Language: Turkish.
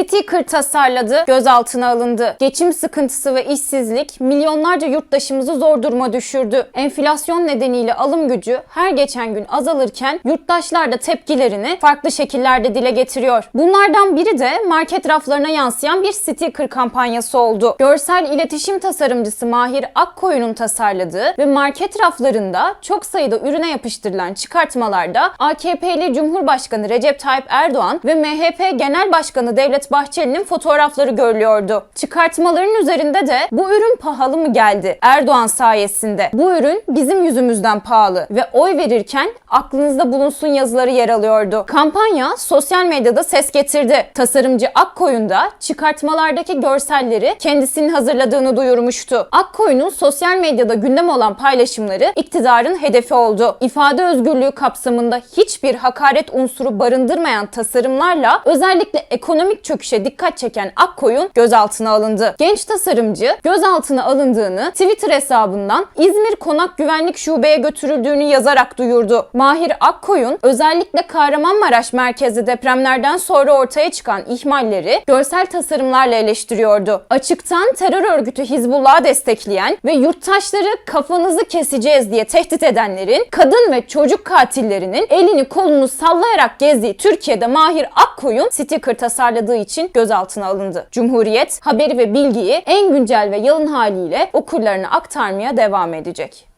Sticker tasarladı, gözaltına alındı. Geçim sıkıntısı ve işsizlik milyonlarca yurttaşımızı zor duruma düşürdü. Enflasyon nedeniyle alım gücü her geçen gün azalırken yurttaşlar da tepkilerini farklı şekillerde dile getiriyor. Bunlardan biri de market raflarına yansıyan bir sticker kampanyası oldu. Görsel iletişim tasarımcısı Mahir Akkoyun'un tasarladığı ve market raflarında çok sayıda ürüne yapıştırılan çıkartmalarda AKP'li Cumhurbaşkanı Recep Tayyip Erdoğan ve MHP Genel Başkanı Devlet Bahçeli'nin fotoğrafları görülüyordu. Çıkartmaların üzerinde de bu ürün pahalı mı geldi? Erdoğan sayesinde. Bu ürün bizim yüzümüzden pahalı ve oy verirken aklınızda bulunsun yazıları yer alıyordu. Kampanya sosyal medyada ses getirdi. Tasarımcı Akkoyun da çıkartmalardaki görselleri kendisinin hazırladığını duyurmuştu. Akkoyun'un sosyal medyada gündem olan paylaşımları iktidarın hedefi oldu. İfade özgürlüğü kapsamında hiçbir hakaret unsuru barındırmayan tasarımlarla özellikle ekonomik çöküşe dikkat çeken Akkoyun gözaltına alındı. Genç tasarımcı gözaltına alındığını Twitter hesabından İzmir Konak Güvenlik Şube'ye götürüldüğünü yazarak duyurdu. Mahir Akkoyun özellikle Kahramanmaraş merkezli depremlerden sonra ortaya çıkan ihmalleri görsel tasarımlarla eleştiriyordu. Açıktan terör örgütü Hizbullah'ı destekleyen ve yurttaşları kafanızı keseceğiz diye tehdit edenlerin, kadın ve çocuk katillerinin elini kolunu sallayarak gezdiği Türkiye'de Mahir Akkoyun sticker tasarladığı için gözaltına alındı. Cumhuriyet haberi ve bilgiyi en güncel ve yalın haliyle okurlarına aktarmaya devam edecek.